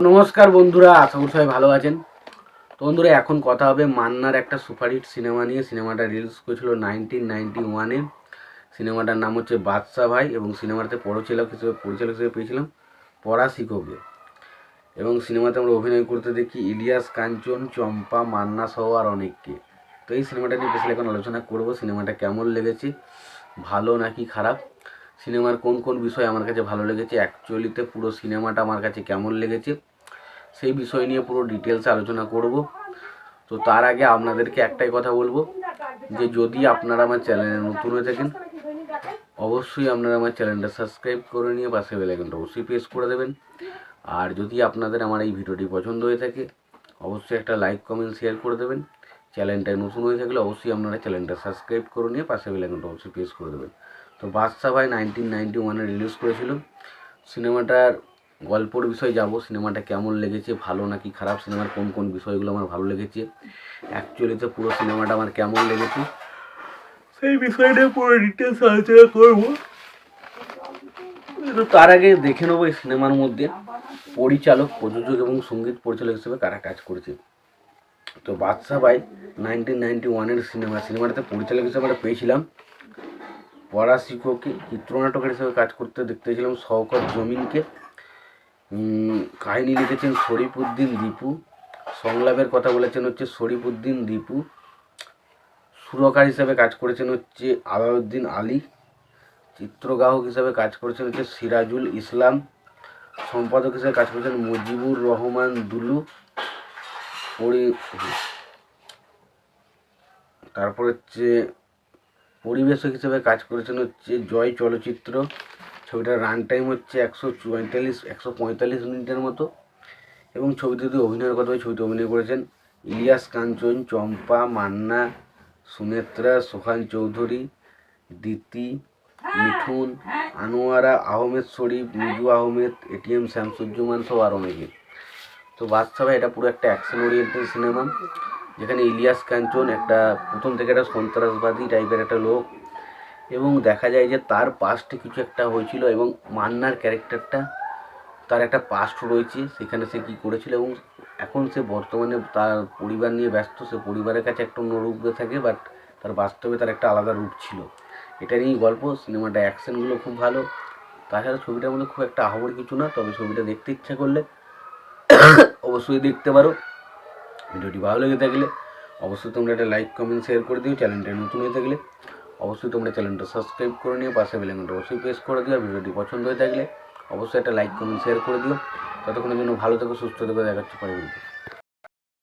নমস্কার বন্ধুরা, আশা করি সবাই ভালো আছেন। তো বন্ধুরা, এখন কথা হবে মান্নার একটা সুপারহিট সিনেমা নিয়ে। সিনেমাটা রিলিজ করেছিল নাইনটিন নাইনটি ওয়ানে সিনেমাটার নাম হচ্ছে বাদশা ভাই এবং সিনেমাতে পরিচালক হিসেবে পরিচালক হিসেবে পেয়েছিলাম পড়া শিক্ষকে এবং সিনেমাতে আমরা অভিনয় করতে দেখি ইলিয়াস, কাঞ্চন, চম্পা, মান্না সহ আর অনেককে। তো এই সিনেমাটা নিয়ে বেশি এখন আলোচনা করব। সিনেমাটা কেমন লেগেছে? ভালো নাকি খারাপ? সিনেমার কোন কোন বিষয় আমার কাছে ভালো লেগেছে? অ্যাকচুয়ালিতে পুরো সিনেমাটা আমার কাছে কেমন লেগেছে? সেই বিষয় নিয়ে পুরো ডিটেলসে আলোচনা করব। তো তার আগে আপনাদেরকে একটাই কথা বলব, যে যদি আপনারা আমার চ্যানেলে নতুন হয়ে থাকেন, অবশ্যই আপনারা আমার চ্যানেলটা সাবস্ক্রাইব করে নিয়ে পাশে বেলাইকনটা অবশ্যই প্রেস করে দেবেন। আর যদি আপনাদের আমার এই ভিডিওটি পছন্দ হয়ে থাকে, অবশ্যই একটা লাইক কমেন্ট শেয়ার করে দেবেন। চ্যানেলটায় নতুন হয়ে থাকলে অবশ্যই আপনারা চ্যানেলটা সাবস্ক্রাইব করে নিয়ে পাশে বেলাইকনটা অবশ্যই প্রেস করে দেবেন। তো বাদশা ভাই নাইনটিন নাইনটি ওয়ানে রিলিজ করেছিল। সিনেমাটার গল্পর বিষয়ে যাব, সিনেমাটা কেমন লেগেছে, ভালো নাকি খারাপ, সিনেমার কোন কোন বিষয়গুলো আমার ভালো লেগেছে অ্যাকচুয়ালিতে পুরো সিনেমাটা আমার কেমন লেগেছে, সেই বিষয়টা পুরো ডিটেলস আলোচনা করব। তো তার আগে দেখে নেব এই সিনেমার মধ্যে পরিচালক, প্রযোজক এবং সংগীত পরিচালক হিসেবে কারা কাজ করেছে। তো বাদশা ভাই নাইনটিন নাইনটি ওয়ানের সিনেমা, সিনেমাটাতে পরিচালক হিসেবে আমরা পেয়েছিলাম পড়া শিক্ষককে চিত্রনাটকের হিসেবে কাজ করতে দেখতে পেয়েছিলাম শওকত জমিনকে। কাহিনী লিখেছেন শরীফুদ্দিন দীপু। সংলাপের কথা বলেছেন হচ্ছে শরীফুদ্দিন দীপু। সুরকার হিসেবে কাজ করেছেন হচ্ছে আলাউদ্দিন আলী। চিত্রগ্রাহক হিসেবে কাজ করেছেন হচ্ছে সিরাজুল ইসলাম। সম্পাদক হিসেবে কাজ করেছেন মুজিবুর রহমান দুলু। পরি তারপর হচ্ছে পরিবেশক হিসেবে কাজ করেছেন হচ্ছে জয় চলচ্চিত্র। ছবিটার রান টাইম হচ্ছে একশো পঁয়তাল্লিশ একশো পঁয়তাল্লিশ মিনিটের মতো। এবং যদি অভিনয়ের কথা ছবিতে অভিনয় করেছেন ইলিয়াস কাঞ্চন, চম্পা, মান্না, সুনেত্রা সোহান চৌধুরী দিতি মিঠুন, আনোয়ারা, আহমেদ শরীফ, মিজু আহমেদ, এটিএম শামসুজ্জমান সহ আরও অনেকে। তো বাদশা ভাই, এটা পুরো একটা অ্যাকশন ওরিয়েন্টেড সিনেমা যেখানে ইলিয়াস কাঞ্চন একটা প্রথম থেকে একটা সন্ত্রাসবাদী টাইপের একটা লোক এবং দেখা যায় যে তার পাস্টে কিছু একটা হয়েছিল এবং মান্নার ক্যারেক্টারটা তার একটা পাস্ট রয়েছে, সেখানে সে কী করেছিল এবং এখন সে বর্তমানে তার পরিবার নিয়ে ব্যস্ত, সে পরিবারের কাছে একটা অন্য রূপে থাকে বাট তার বাস্তবে তার একটা আলাদা রূপ ছিল। এটা নিয়েই গল্প, সিনেমাটা অ্যাকশনগুলো খুব ভালো। তাছাড়া ছবিটার মধ্যে খুব একটা আহবর কিছু না, তবে ছবিটা দেখতে ইচ্ছা করলে অবশ্যই দেখতে পারো। ভিডিওটি ভালো লেগে থাকলে অবশ্যই তোমরা একটা লাইক কমেন্ট শেয়ার করে দিও চ্যানেলটা নতুন হয়ে থাকলে অবশ্যই তোমরা চ্যানেলটা সাবস্ক্রাইব করে নিও, পাশে বেলাইকনটা অবশ্যই প্রেস করে দিও ভিডিওটি পছন্দ হয়ে থাকলে অবশ্যই একটা লাইক কমেন্ট শেয়ার করে দিও। ততক্ষণের জন্য ভালো থেকো, সুস্থ থেকো দেখাচ্ছি পরে